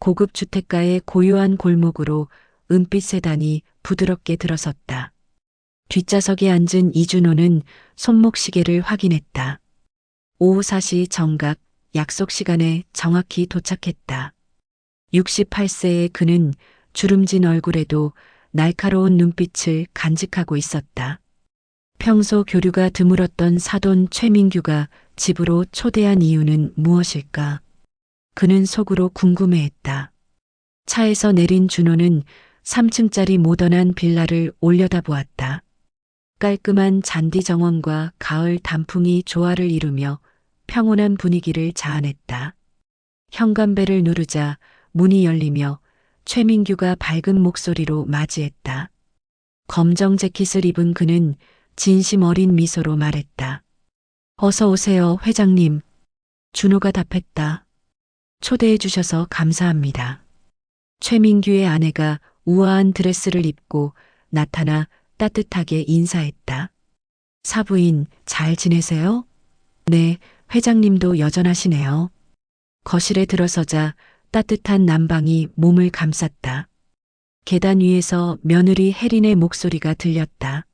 고급 주택가의 고요한 골목으로 은빛 세단이 부드럽게 들어섰다. 뒷좌석에 앉은 이준호는 손목 시계를 확인했다. 오후 4시 정각 약속 시간에 정확히 도착했다. 68세의 그는 주름진 얼굴에도 날카로운 눈빛을 간직하고 있었다. 평소 교류가 드물었던 사돈 최민규가 집으로 초대한 이유는 무엇일까? 그는 속으로 궁금해했다. 차에서 내린 준호는 3층짜리 모던한 빌라를 올려다보았다. 깔끔한 잔디 정원과 가을 단풍이 조화를 이루며 평온한 분위기를 자아냈다. 현관벨을 누르자 문이 열리며 최민규가 밝은 목소리로 맞이했다. 검정 재킷을 입은 그는 진심 어린 미소로 말했다. 어서 오세요, 회장님. 준호가 답했다. 초대해 주셔서 감사합니다. 최민규의 아내가 우아한 드레스를 입고 나타나 따뜻하게 인사했다. 사부인, 잘 지내세요? 네, 회장님도 여전하시네요. 거실에 들어서자 따뜻한 난방이 몸을 감쌌다. 계단 위에서 며느리 혜린의 목소리가 들렸다.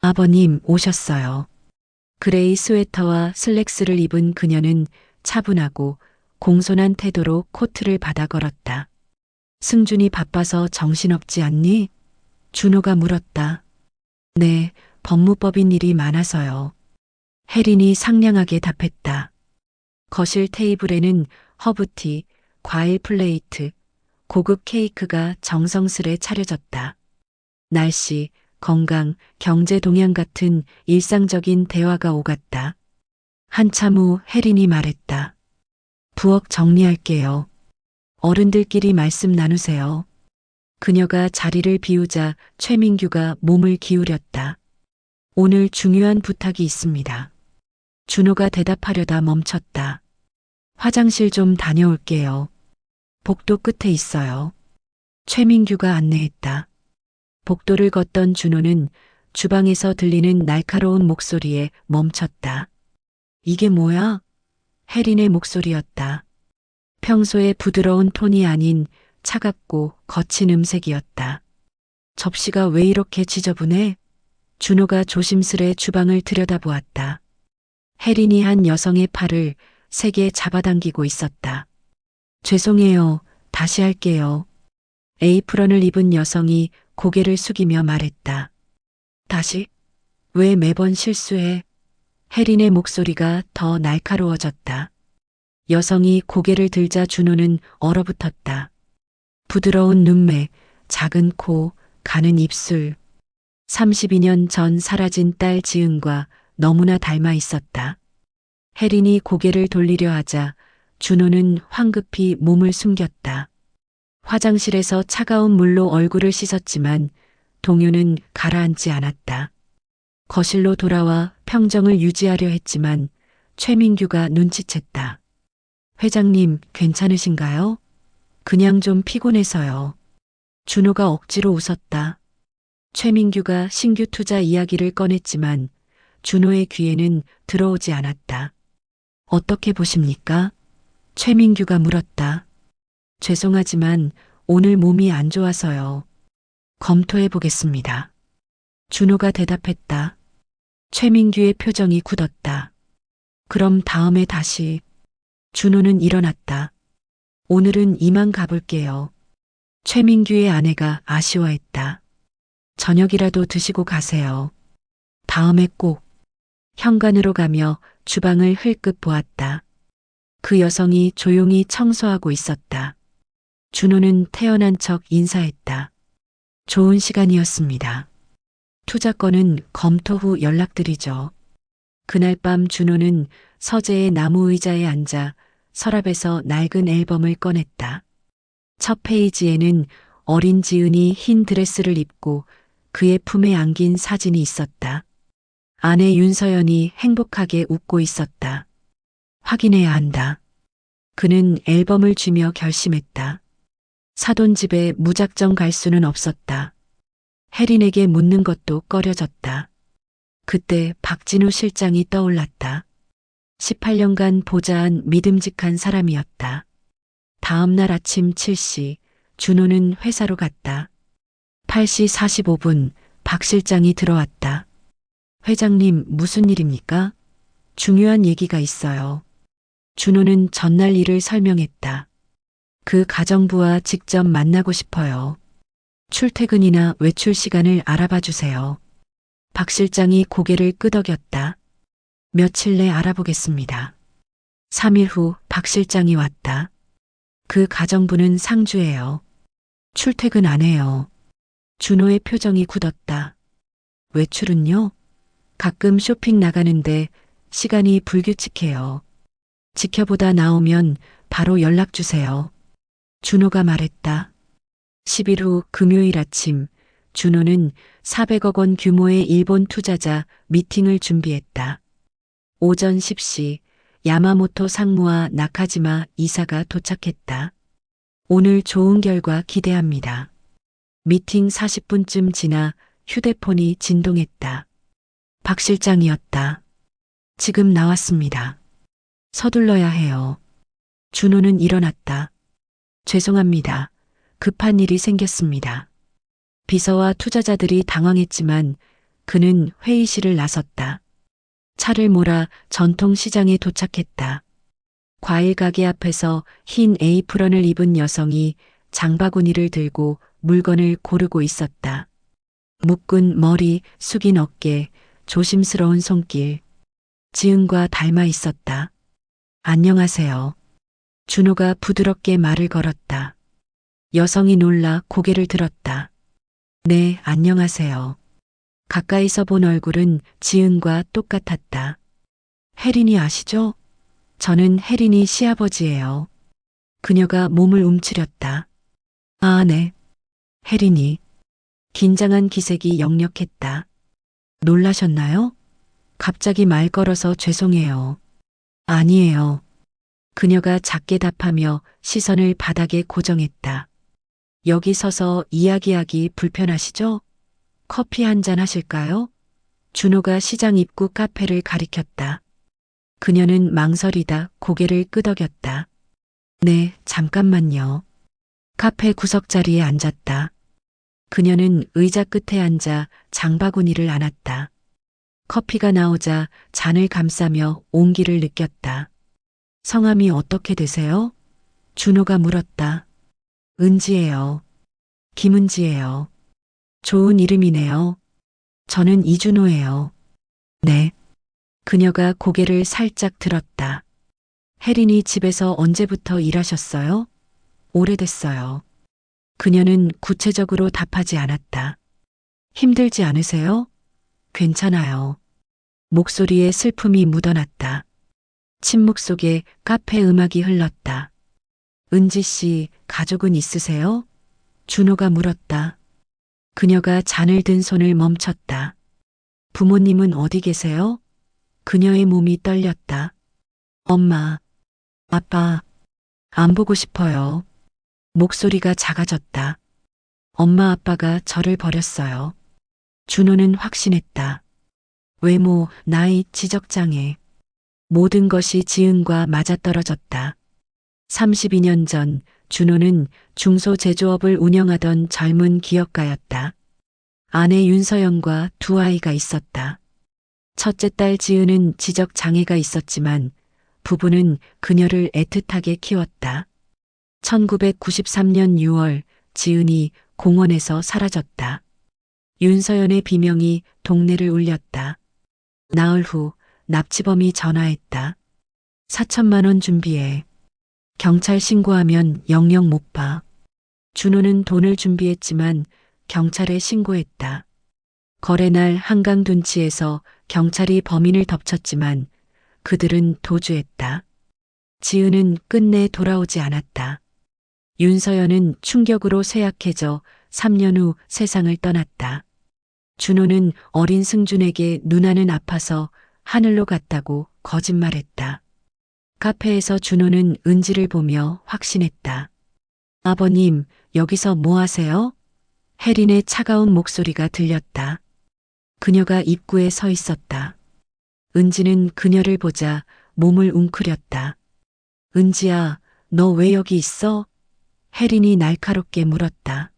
아버님 오셨어요. 그레이 스웨터와 슬랙스를 입은 그녀는 차분하고 공손한 태도로 코트를 받아 걸었다. 승준이 바빠서 정신없지 않니? 준호가 물었다. 네, 법무법인 일이 많아서요. 혜린이 상냥하게 답했다. 거실 테이블에는 허브티, 과일 플레이트, 고급 케이크가 정성스레 차려졌다. 날씨, 건강, 경제 동향 같은 일상적인 대화가 오갔다. 한참 후 혜린이 말했다. 부엌 정리할게요. 어른들끼리 말씀 나누세요. 그녀가 자리를 비우자 최민규가 몸을 기울였다. 오늘 중요한 부탁이 있습니다. 준호가 대답하려다 멈췄다. 화장실 좀 다녀올게요. 복도 끝에 있어요. 최민규가 안내했다. 복도를 걷던 준호는 주방에서 들리는 날카로운 목소리에 멈췄다. 이게 뭐야? 혜린의 목소리였다. 평소의 부드러운 톤이 아닌 차갑고 거친 음색이었다. 접시가 왜 이렇게 지저분해? 준호가 조심스레 주방을 들여다보았다. 혜린이 한 여성의 팔을 세게 잡아당기고 있었다. 죄송해요. 다시 할게요. 에이프런을 입은 여성이 고개를 숙이며 말했다. 다시? 왜 매번 실수해? 혜린의 목소리가 더 날카로워졌다. 여성이 고개를 들자 준호는 얼어붙었다. 부드러운 눈매, 작은 코, 가는 입술. 32년 전 사라진 딸 지은과 너무나 닮아 있었다. 혜린이 고개를 돌리려 하자 준호는 황급히 몸을 숨겼다. 화장실에서 차가운 물로 얼굴을 씻었지만 동요는 가라앉지 않았다. 거실로 돌아와 평정을 유지하려 했지만 최민규가 눈치챘다. 회장님, 괜찮으신가요? 그냥 좀 피곤해서요. 준호가 억지로 웃었다. 최민규가 신규 투자 이야기를 꺼냈지만 준호의 귀에는 들어오지 않았다. 어떻게 보십니까? 최민규가 물었다. 죄송하지만 오늘 몸이 안 좋아서요. 검토해 보겠습니다. 준호가 대답했다. 최민규의 표정이 굳었다. 그럼 다음에 다시. 준호는 일어났다. 오늘은 이만 가볼게요. 최민규의 아내가 아쉬워했다. 저녁이라도 드시고 가세요. 다음에 꼭. 현관으로 가며 주방을 흘끗 보았다. 그 여성이 조용히 청소하고 있었다. 준호는 태어난 척 인사했다. 좋은 시간이었습니다. 투자건은 검토 후 연락드리죠. 그날 밤 준호는 서재의 나무 의자에 앉아 서랍에서 낡은 앨범을 꺼냈다. 첫 페이지에는 어린 지은이 흰 드레스를 입고 그의 품에 안긴 사진이 있었다. 아내 윤서연이 행복하게 웃고 있었다. 확인해야 한다. 그는 앨범을 쥐며 결심했다. 사돈 집에 무작정 갈 수는 없었다. 혜린에게 묻는 것도 꺼려졌다. 그때 박진우 실장이 떠올랐다. 18년간 보좌한 믿음직한 사람이었다. 다음 날 아침 7시 준호는 회사로 갔다. 8시 45분 박 실장이 들어왔다. 회장님 무슨 일입니까? 중요한 얘기가 있어요. 준호는 전날 일을 설명했다. 그 가정부와 직접 만나고 싶어요. 출퇴근이나 외출 시간을 알아봐 주세요. 박 실장이 고개를 끄덕였다. 며칠 내 알아보겠습니다. 3일 후 박 실장이 왔다. 그 가정부는 상주예요. 출퇴근 안 해요. 준호의 표정이 굳었다. 외출은요? 가끔 쇼핑 나가는데 시간이 불규칙해요. 지켜보다 나오면 바로 연락 주세요. 준호가 말했다. 10일 후 금요일 아침 준호는 400억 원 규모의 일본 투자자 미팅을 준비했다. 오전 10시 야마모토 상무와 나카지마 이사가 도착했다. 오늘 좋은 결과 기대합니다. 미팅 40분쯤 지나 휴대폰이 진동했다. 박 실장이었다. 지금 나왔습니다. 서둘러야 해요. 준호는 일어났다. 죄송합니다. 급한 일이 생겼습니다. 비서와 투자자들이 당황했지만 그는 회의실을 나섰다. 차를 몰아 전통시장에 도착했다. 과일 가게 앞에서 흰 에이프런을 입은 여성이 장바구니를 들고 물건을 고르고 있었다. 묶은 머리, 숙인 어깨, 조심스러운 손길. 지은과 닮아 있었다. 안녕하세요. 준호가 부드럽게 말을 걸었다. 여성이 놀라 고개를 들었다. 네, 안녕하세요. 가까이서 본 얼굴은 지은과 똑같았다. 혜린이 아시죠? 저는 혜린이 시아버지예요. 그녀가 몸을 움츠렸다. 아, 네. 혜린이. 긴장한 기색이 역력했다. 놀라셨나요? 갑자기 말 걸어서 죄송해요. 아니에요. 그녀가 작게 답하며 시선을 바닥에 고정했다. 여기 서서 이야기하기 불편하시죠? 커피 한 잔 하실까요? 준호가 시장 입구 카페를 가리켰다. 그녀는 망설이다 고개를 끄덕였다. 네, 잠깐만요. 카페 구석 자리에 앉았다. 그녀는 의자 끝에 앉아 장바구니를 안았다. 커피가 나오자 잔을 감싸며 온기를 느꼈다. 성함이 어떻게 되세요? 준호가 물었다. 은지예요. 김은지예요. 좋은 이름이네요. 저는 이준호예요. 네. 그녀가 고개를 살짝 들었다. 혜린이 집에서 언제부터 일하셨어요? 오래됐어요. 그녀는 구체적으로 답하지 않았다. 힘들지 않으세요? 괜찮아요. 목소리에 슬픔이 묻어났다. 침묵 속에 카페 음악이 흘렀다. 은지 씨, 가족은 있으세요? 준호가 물었다. 그녀가 잔을 든 손을 멈췄다. 부모님은 어디 계세요? 그녀의 몸이 떨렸다. 엄마, 아빠, 안 보고 싶어요. 목소리가 작아졌다. 엄마 아빠가 저를 버렸어요. 준호는 확신했다. 외모, 나이, 지적장애. 모든 것이 지은과 맞아떨어졌다. 32년 전 준호는 중소제조업을 운영하던 젊은 기업가였다. 아내 윤서영과 두 아이가 있었다. 첫째 딸 지은은 지적 장애가 있었지만 부부는 그녀를 애틋하게 키웠다. 1993년 6월 지은이 공원에서 사라졌다. 윤서연의 비명이 동네를 울렸다. 나흘 후 납치범이 전화했다. 4천만 원 준비해. 경찰 신고하면 영영 못 봐. 준호는 돈을 준비했지만 경찰에 신고했다. 거래날 한강 둔치에서 경찰이 범인을 덮쳤지만 그들은 도주했다. 지은은 끝내 돌아오지 않았다. 윤서연은 충격으로 쇠약해져 3년 후 세상을 떠났다. 준호는 어린 승준에게 누나는 아파서 하늘로 갔다고 거짓말했다. 카페에서 준호는 은지를 보며 확신했다. 아버님, 여기서 뭐 하세요? 혜린의 차가운 목소리가 들렸다. 그녀가 입구에 서 있었다. 은지는 그녀를 보자 몸을 웅크렸다. 은지야, 너 왜 여기 있어? 혜린이 날카롭게 물었다.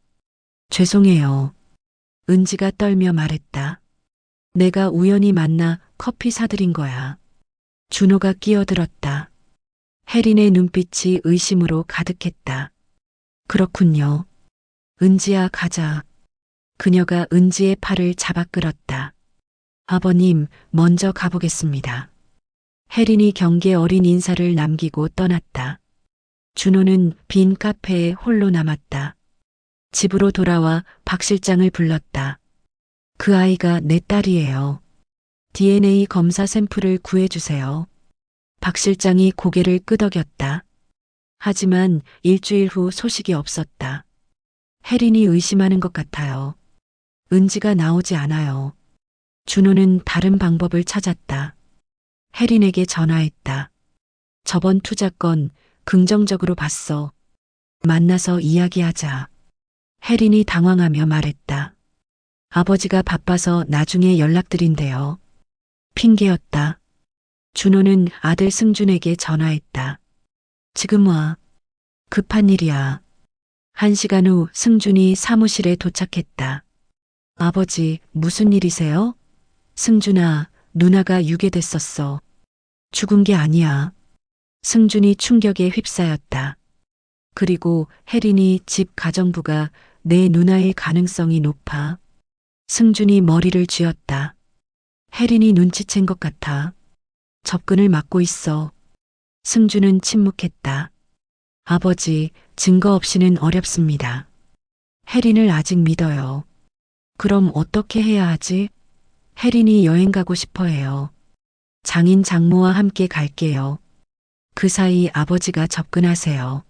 죄송해요. 은지가 떨며 말했다. 내가 우연히 만나 커피 사드린 거야. 준호가 끼어들었다. 혜린의 눈빛이 의심으로 가득했다. 그렇군요. 은지야 가자. 그녀가 은지의 팔을 잡아 끌었다. 아버님, 먼저 가보겠습니다. 혜린이 경계 어린 인사를 남기고 떠났다. 준호는 빈 카페에 홀로 남았다. 집으로 돌아와 박 실장을 불렀다. 그 아이가 내 딸이에요. DNA 검사 샘플을 구해주세요. 박 실장이 고개를 끄덕였다. 하지만 일주일 후 소식이 없었다. 혜린이 의심하는 것 같아요. 은지가 나오지 않아요. 준호는 다른 방법을 찾았다. 혜린에게 전화했다. 저번 투자 건 긍정적으로 봤어. 만나서 이야기하자. 혜린이 당황하며 말했다. 아버지가 바빠서 나중에 연락드린대요. 핑계였다. 준호는 아들 승준에게 전화했다. 지금 와. 급한 일이야. 한 시간 후 승준이 사무실에 도착했다. 아버지, 무슨 일이세요? 승준아, 누나가 유괴됐었어. 죽은 게 아니야. 승준이 충격에 휩싸였다. 그리고 혜린이 집 가정부가 내 누나일 가능성이 높아. 승준이 머리를 쥐었다. 혜린이 눈치챈 것 같아. 접근을 막고 있어. 승준은 침묵했다. 아버지, 증거 없이는 어렵습니다. 혜린을 아직 믿어요. 그럼 어떻게 해야 하지? 혜린이 여행 가고 싶어 해요. 장인 장모와 함께 갈게요. 그 사이 아버지가 접근하세요.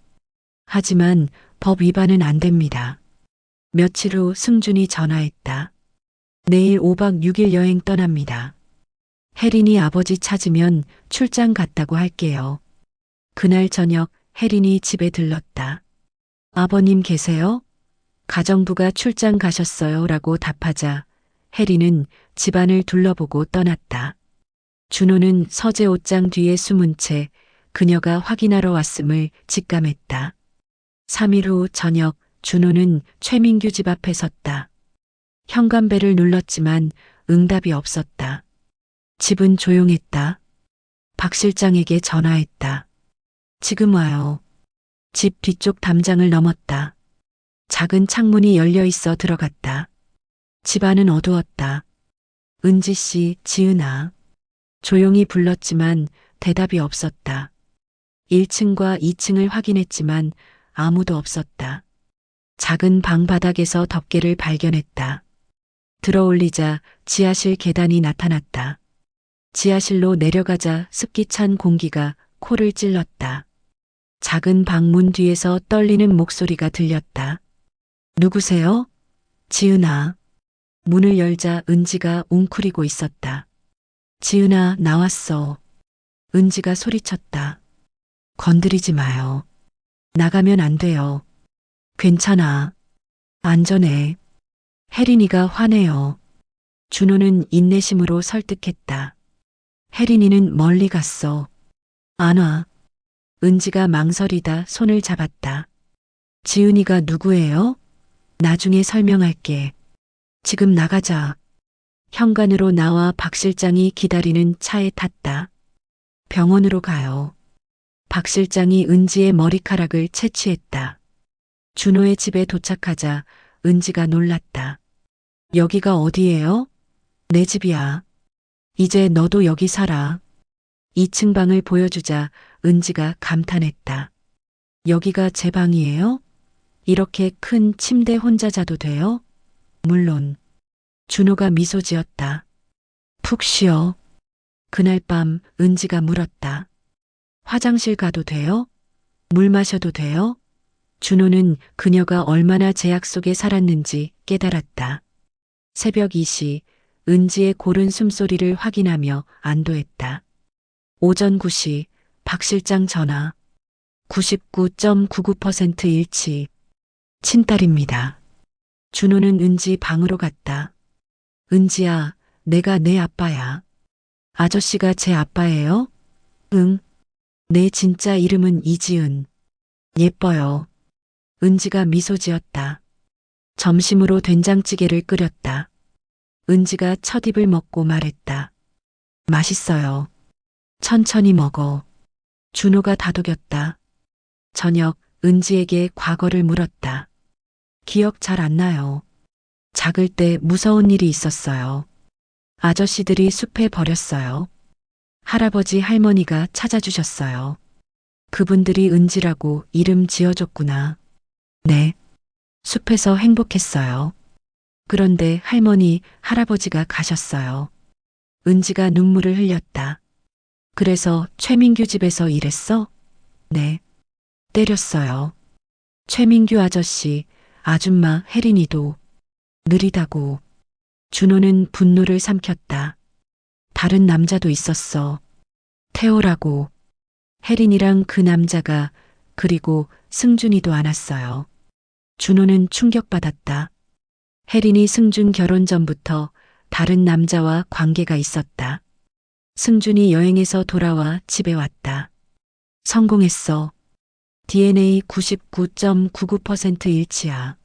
하지만 법 위반은 안 됩니다. 며칠 후 승준이 전화했다. 내일 5박 6일 여행 떠납니다. 혜린이 아버지 찾으면 출장 갔다고 할게요. 그날 저녁 혜린이 집에 들렀다. 아버님 계세요? 가정부가 출장 가셨어요 라고 답하자 혜린은 집안을 둘러보고 떠났다. 준호는 서재 옷장 뒤에 숨은 채 그녀가 확인하러 왔음을 직감했다. 3일 후 저녁 준호는 최민규 집 앞에 섰다. 현관벨을 눌렀지만 응답이 없었다. 집은 조용했다. 박 실장에게 전화했다. 지금 와요. 집 뒤쪽 담장을 넘었다. 작은 창문이 열려 있어 들어갔다. 집안은 어두웠다. 은지 씨, 지은아. 조용히 불렀지만 대답이 없었다. 1층과 2층을 확인했지만 아무도 없었다. 작은 방 바닥에서 덮개를 발견했다. 들어올리자 지하실 계단이 나타났다. 지하실로 내려가자 습기 찬 공기가 코를 찔렀다. 작은 방문 뒤에서 떨리는 목소리가 들렸다. 누구세요? 지은아. 문을 열자 은지가 웅크리고 있었다. 지은아, 나왔어. 은지가 소리쳤다. 건드리지 마요. 나가면 안 돼요. 괜찮아. 안전해. 혜린이가 화내요. 준호는 인내심으로 설득했다. 혜린이는 멀리 갔어. 안 와. 은지가 망설이다 손을 잡았다. 지은이가 누구예요? 나중에 설명할게. 지금 나가자. 현관으로 나와 박 실장이 기다리는 차에 탔다. 병원으로 가요. 박 실장이 은지의 머리카락을 채취했다. 준호의 집에 도착하자 은지가 놀랐다. 여기가 어디예요? 내 집이야. 이제 너도 여기 살아. 2층 방을 보여주자 은지가 감탄했다. 여기가 제 방이에요? 이렇게 큰 침대 혼자 자도 돼요? 물론. 준호가 미소 지었다. 푹 쉬어. 그날 밤 은지가 물었다. 화장실 가도 돼요? 물 마셔도 돼요? 준호는 그녀가 얼마나 제약 속에 살았는지 깨달았다. 새벽 2시 은지의 고른 숨소리를 확인하며 안도했다. 오전 9시 박 실장 전화 99.99% 일치 친딸입니다. 준호는 은지 방으로 갔다. 은지야, 내가 내 아빠야. 아저씨가 제 아빠예요? 응. 내 진짜 이름은 이지은. 예뻐요. 은지가 미소 지었다. 점심으로 된장찌개를 끓였다. 은지가 첫 입을 먹고 말했다. 맛있어요. 천천히 먹어. 준호가 다독였다. 저녁 은지에게 과거를 물었다. 기억 잘 안 나요. 작을 때 무서운 일이 있었어요. 아저씨들이 숲에 버렸어요. 할아버지 할머니가 찾아주셨어요. 그분들이 은지라고 이름 지어줬구나. 네. 숲에서 행복했어요. 그런데 할머니, 할아버지가 가셨어요. 은지가 눈물을 흘렸다. 그래서 최민규 집에서 일했어? 네. 때렸어요. 최민규 아저씨, 아줌마 혜린이도 느리다고. 준호는 분노를 삼켰다. 다른 남자도 있었어. 태호라고. 혜린이랑 그 남자가 그리고 승준이도 안 왔어요. 준호는 충격받았다. 혜린이 승준 결혼 전부터 다른 남자와 관계가 있었다. 승준이 여행에서 돌아와 집에 왔다. 성공했어. DNA 99.99% 일치야.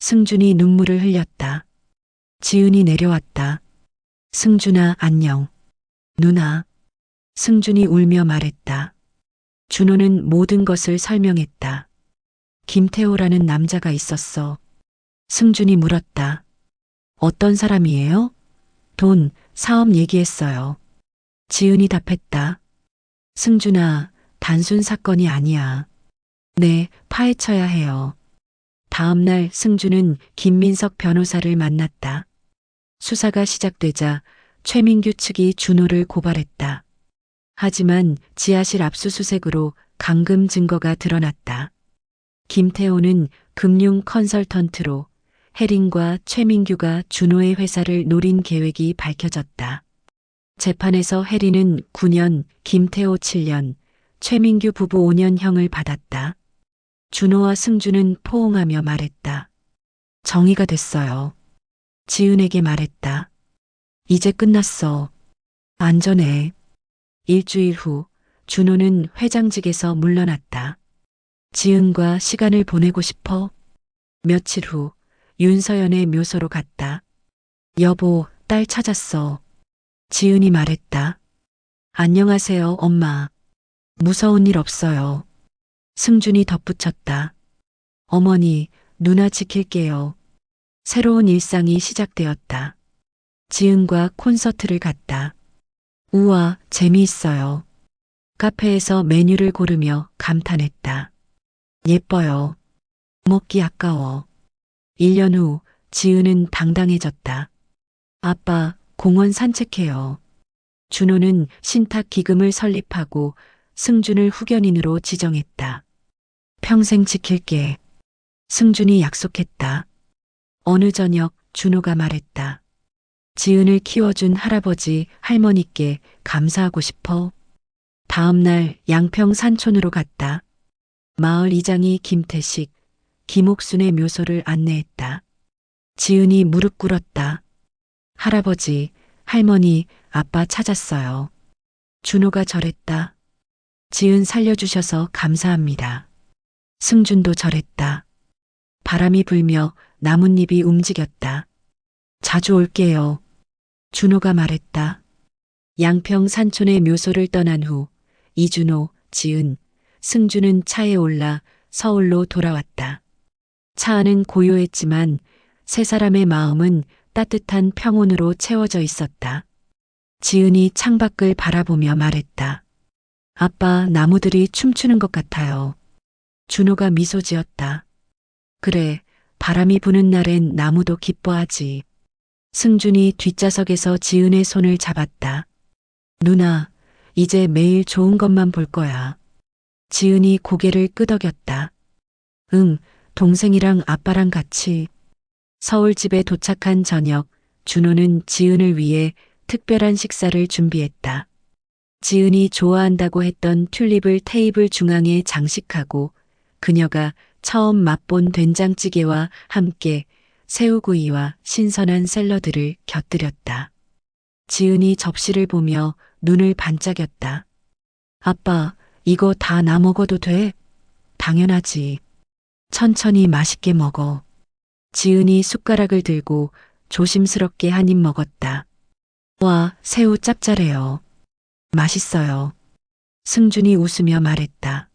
승준이 눈물을 흘렸다. 지은이 내려왔다. 승준아, 안녕. 누나. 승준이 울며 말했다. 준호는 모든 것을 설명했다. 김태호라는 남자가 있었어. 승준이 물었다. 어떤 사람이에요? 돈, 사업 얘기했어요. 지은이 답했다. 승준아, 단순 사건이 아니야. 네, 파헤쳐야 해요. 다음 날 승준은 김민석 변호사를 만났다. 수사가 시작되자 최민규 측이 준호를 고발했다. 하지만 지하실 압수수색으로 감금 증거가 드러났다. 김태호는 금융 컨설턴트로 혜린과 최민규가 준호의 회사를 노린 계획이 밝혀졌다. 재판에서 혜린은 9년, 김태호 7년, 최민규 부부 5년형을 받았다. 준호와 승주는 포옹하며 말했다. 정의가 됐어요. 지은에게 말했다. 이제 끝났어. 안전해. 일주일 후 준호는 회장직에서 물러났다. 지은과 시간을 보내고 싶어. 며칠 후 윤서연의 묘소로 갔다. 여보, 딸 찾았어. 지은이 말했다. 안녕하세요, 엄마. 무서운 일 없어요. 승준이 덧붙였다. 어머니, 누나 지킬게요. 새로운 일상이 시작되었다. 지은과 콘서트를 갔다. 우와, 재미있어요. 카페에서 메뉴를 고르며 감탄했다. 예뻐요. 먹기 아까워. 1년 후 지은은 당당해졌다. 아빠, 공원 산책해요. 준호는 신탁 기금을 설립하고 승준을 후견인으로 지정했다. 평생 지킬게. 승준이 약속했다. 어느 저녁 준호가 말했다. 지은을 키워준 할아버지, 할머니께 감사하고 싶어. 다음 날 양평 산촌으로 갔다. 마을 이장이 김태식, 김옥순의 묘소를 안내했다. 지은이 무릎 꿇었다. 할아버지, 할머니, 아빠 찾았어요. 준호가 절했다. 지은 살려주셔서 감사합니다. 승준도 절했다. 바람이 불며 나뭇잎이 움직였다. 자주 올게요. 준호가 말했다. 양평 산촌의 묘소를 떠난 후 이준호, 지은, 승준은 차에 올라 서울로 돌아왔다. 차 안은 고요했지만 세 사람의 마음은 따뜻한 평온으로 채워져 있었다. 지은이 창밖을 바라보며 말했다. 아빠, 나무들이 춤추는 것 같아요. 준호가 미소 지었다. 그래, 바람이 부는 날엔 나무도 기뻐하지. 승준이 뒷좌석에서 지은의 손을 잡았다. 누나, 이제 매일 좋은 것만 볼 거야. 지은이 고개를 끄덕였다. 응, 동생이랑 아빠랑 같이. 서울 집에 도착한 저녁, 준호는 지은을 위해 특별한 식사를 준비했다. 지은이 좋아한다고 했던 튤립을 테이블 중앙에 장식하고 그녀가 처음 맛본 된장찌개와 함께 새우구이와 신선한 샐러드를 곁들였다. 지은이 접시를 보며 눈을 반짝였다. 아빠, 이거 다 나 먹어도 돼? 당연하지. 천천히 맛있게 먹어. 지은이 숟가락을 들고 조심스럽게 한 입 먹었다. 와, 새우 짭짤해요. 맛있어요. 승준이 웃으며 말했다.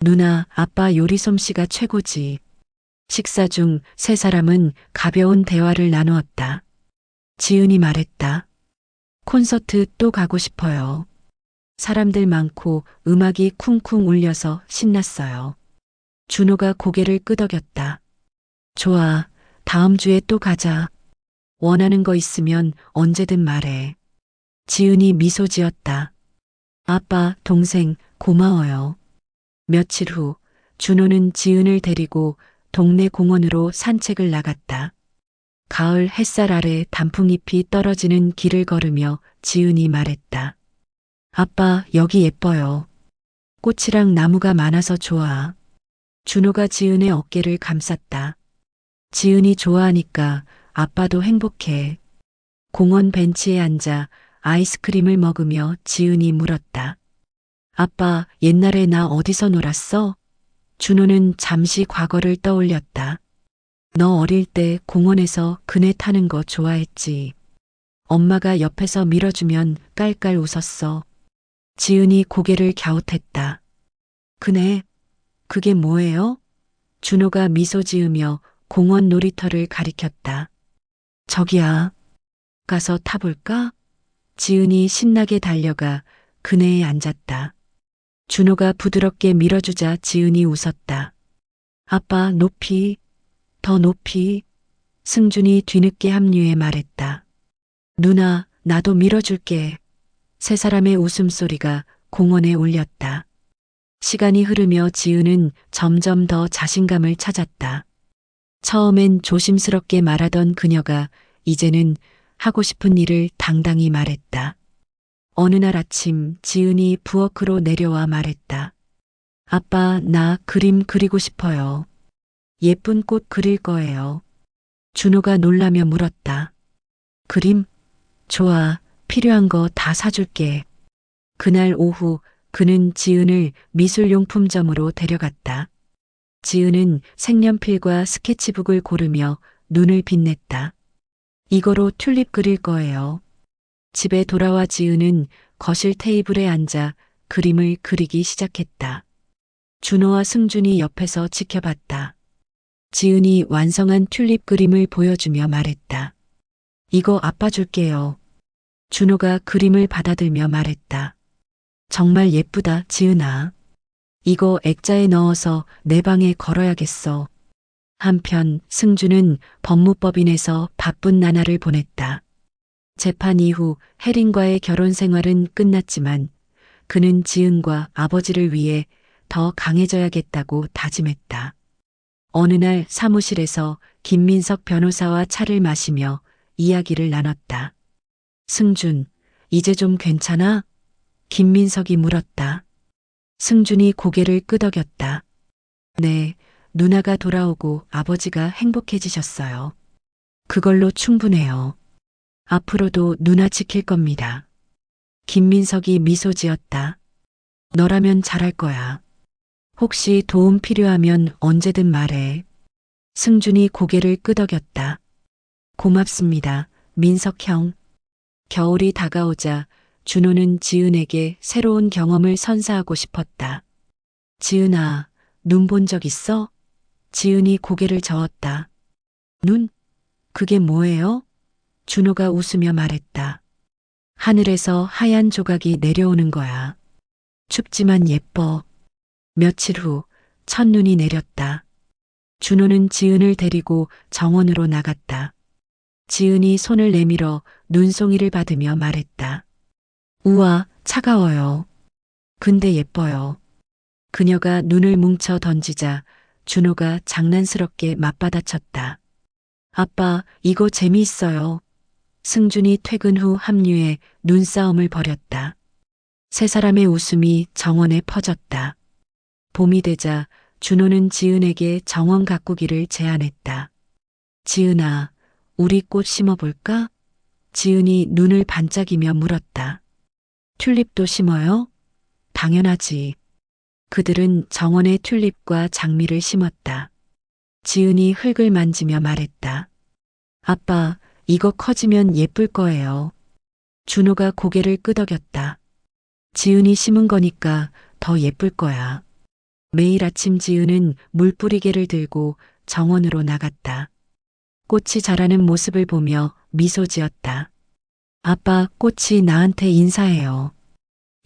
누나, 아빠 요리 솜씨가 최고지. 식사 중 세 사람은 가벼운 대화를 나누었다. 지은이 말했다. 콘서트 또 가고 싶어요. 사람들 많고 음악이 쿵쿵 울려서 신났어요. 준호가 고개를 끄덕였다. 좋아. 다음 주에 또 가자. 원하는 거 있으면 언제든 말해. 지은이 미소 지었다. 아빠, 동생, 고마워요. 며칠 후, 준호는 지은을 데리고 동네 공원으로 산책을 나갔다. 가을 햇살 아래 단풍잎이 떨어지는 길을 걸으며 지은이 말했다. 아빠, 여기 예뻐요. 꽃이랑 나무가 많아서 좋아. 준호가 지은의 어깨를 감쌌다. 지은이 좋아하니까 아빠도 행복해. 공원 벤치에 앉아 아이스크림을 먹으며 지은이 물었다. 아빠, 옛날에 나 어디서 놀았어? 준호는 잠시 과거를 떠올렸다. 너 어릴 때 공원에서 그네 타는 거 좋아했지. 엄마가 옆에서 밀어주면 깔깔 웃었어. 지은이 고개를 갸웃했다. 그네, 그게 뭐예요? 준호가 미소 지으며 공원 놀이터를 가리켰다. 저기야. 가서 타볼까? 지은이 신나게 달려가 그네에 앉았다. 준호가 부드럽게 밀어주자 지은이 웃었다. 아빠, 높이, 더 높이. 승준이 뒤늦게 합류해 말했다. 누나, 나도 밀어줄게. 세 사람의 웃음소리가 공원에 울렸다. 시간이 흐르며 지은은 점점 더 자신감을 찾았다. 처음엔 조심스럽게 말하던 그녀가 이제는 하고 싶은 일을 당당히 말했다. 어느 날 아침 지은이 부엌으로 내려와 말했다. 아빠, 나 그림 그리고 싶어요. 예쁜 꽃 그릴 거예요. 준호가 놀라며 물었다. 그림? 좋아. 필요한 거 다 사줄게. 그날 오후 그는 지은을 미술용품점으로 데려갔다. 지은은 색연필과 스케치북을 고르며 눈을 빛냈다. 이거로 튤립 그릴 거예요. 집에 돌아와 지은은 거실 테이블에 앉아 그림을 그리기 시작했다. 준호와 승준이 옆에서 지켜봤다. 지은이 완성한 튤립 그림을 보여주며 말했다. 이거 아빠 줄게요. 준호가 그림을 받아들며 말했다. 정말 예쁘다, 지은아. 이거 액자에 넣어서 내 방에 걸어야겠어. 한편 승주는 법무법인에서 바쁜 나날을 보냈다. 재판 이후 혜린과의 결혼 생활은 끝났지만 그는 지은과 아버지를 위해 더 강해져야겠다고 다짐했다. 어느 날 사무실에서 김민석 변호사와 차를 마시며 이야기를 나눴다. 승준, 이제 좀 괜찮아? 김민석이 물었다. 승준이 고개를 끄덕였다. 네, 누나가 돌아오고 아버지가 행복해지셨어요. 그걸로 충분해요. 앞으로도 누나 지킬 겁니다. 김민석이 미소 지었다. 너라면 잘할 거야. 혹시 도움 필요하면 언제든 말해. 승준이 고개를 끄덕였다. 고맙습니다, 민석 형. 겨울이 다가오자 준호는 지은에게 새로운 경험을 선사하고 싶었다. 지은아, 눈 본 적 있어? 지은이 고개를 저었다. 눈? 그게 뭐예요? 준호가 웃으며 말했다. 하늘에서 하얀 조각이 내려오는 거야. 춥지만 예뻐. 며칠 후 첫눈이 내렸다. 준호는 지은을 데리고 정원으로 나갔다. 지은이 손을 내밀어 눈송이를 받으며 말했다. 우와, 차가워요. 근데 예뻐요. 그녀가 눈을 뭉쳐 던지자 준호가 장난스럽게 맞받아쳤다. 아빠, 이거 재미있어요. 승준이 퇴근 후 합류해 눈싸움을 벌였다. 세 사람의 웃음이 정원에 퍼졌다. 봄이 되자 준호는 지은에게 정원 가꾸기를 제안했다. 지은아, 우리 꽃 심어볼까? 지은이 눈을 반짝이며 물었다. 튤립도 심어요? 당연하지. 그들은 정원에 튤립과 장미를 심었다. 지은이 흙을 만지며 말했다. 아빠, 이거 커지면 예쁠 거예요. 준호가 고개를 끄덕였다. 지은이 심은 거니까 더 예쁠 거야. 매일 아침 지은은 물뿌리개를 들고 정원으로 나갔다. 꽃이 자라는 모습을 보며 미소 지었다. 아빠, 꽃이 나한테 인사해요.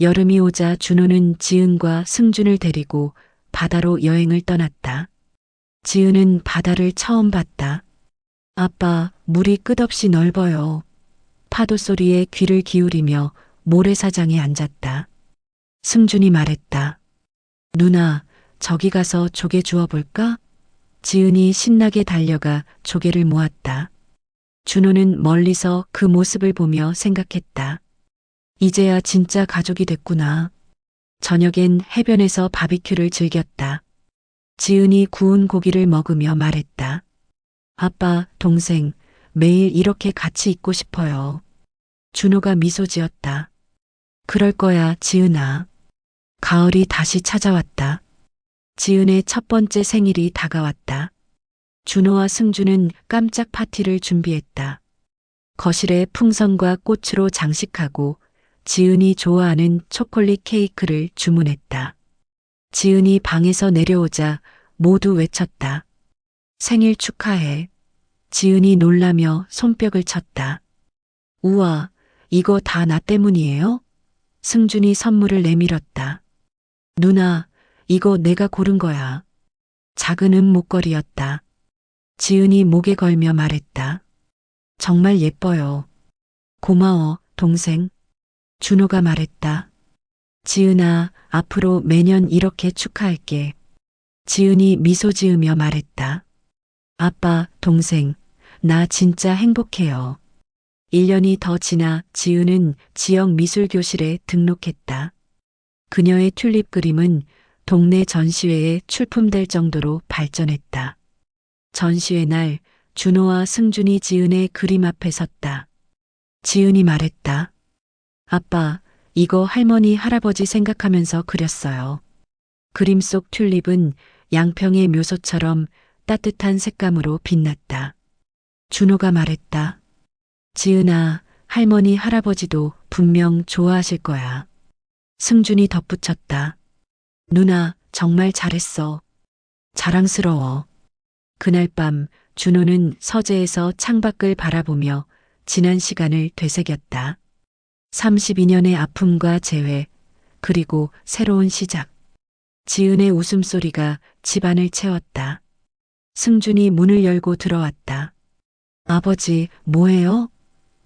여름이 오자 준호는 지은과 승준을 데리고 바다로 여행을 떠났다. 지은은 바다를 처음 봤다. 아빠, 물이 끝없이 넓어요. 파도 소리에 귀를 기울이며 모래사장에 앉았다. 승준이 말했다. 누나, 저기 가서 조개 주워볼까? 지은이 신나게 달려가 조개를 모았다. 준호는 멀리서 그 모습을 보며 생각했다. 이제야 진짜 가족이 됐구나. 저녁엔 해변에서 바비큐를 즐겼다. 지은이 구운 고기를 먹으며 말했다. 아빠, 동생, 매일 이렇게 같이 있고 싶어요. 준호가 미소 지었다. 그럴 거야, 지은아. 가을이 다시 찾아왔다. 지은의 첫 번째 생일이 다가왔다. 준호와 승주는 깜짝 파티를 준비했다. 거실에 풍선과 꽃으로 장식하고 지은이 좋아하는 초콜릿 케이크를 주문했다. 지은이 방에서 내려오자 모두 외쳤다. 생일 축하해. 지은이 놀라며 손뼉을 쳤다. 우와, 이거 다 나 때문이에요? 승준이 선물을 내밀었다. 누나, 이거 내가 고른 거야. 작은 은 목걸이였다. 지은이 목에 걸며 말했다. 정말 예뻐요. 고마워, 동생. 준호가 말했다. 지은아, 앞으로 매년 이렇게 축하할게. 지은이 미소 지으며 말했다. 아빠, 동생, 나 진짜 행복해요. 1년이 더 지나 지은은 지역 미술교실에 등록했다. 그녀의 튤립 그림은 동네 전시회에 출품될 정도로 발전했다. 전시회 날 준호와 승준이 지은의 그림 앞에 섰다. 지은이 말했다. 아빠, 이거 할머니 할아버지 생각하면서 그렸어요. 그림 속 튤립은 양평의 묘소처럼 따뜻한 색감으로 빛났다. 준호가 말했다. 지은아, 할머니 할아버지도 분명 좋아하실 거야. 승준이 덧붙였다. 누나, 정말 잘했어. 자랑스러워. 그날 밤 준호는 서재에서 창밖을 바라보며 지난 시간을 되새겼다. 32년의 아픔과 재회, 그리고 새로운 시작. 지은의 웃음소리가 집안을 채웠다. 승준이 문을 열고 들어왔다. 아버지, 뭐해요?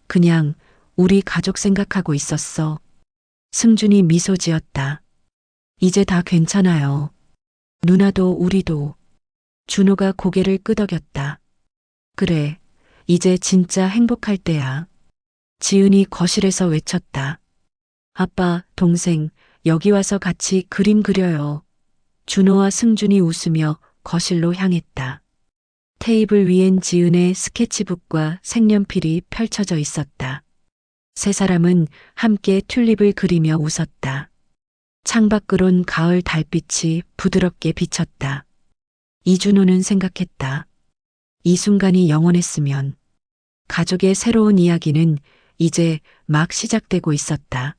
그냥 우리 가족 생각하고 있었어. 승준이 미소 지었다. 이제 다 괜찮아요. 누나도 우리도. 준호가 고개를 끄덕였다. 그래, 이제 진짜 행복할 때야. 지은이 거실에서 외쳤다. 아빠, 동생, 여기 와서 같이 그림 그려요. 준호와 승준이 웃으며 거실로 향했다. 테이블 위엔 지은의 스케치북과 색연필이 펼쳐져 있었다. 세 사람은 함께 튤립을 그리며 웃었다. 창밖으론 가을 달빛이 부드럽게 비쳤다. 이준호는 생각했다. 이 순간이 영원했으면 가족의 새로운 이야기는 이제 막 시작되고 있었다.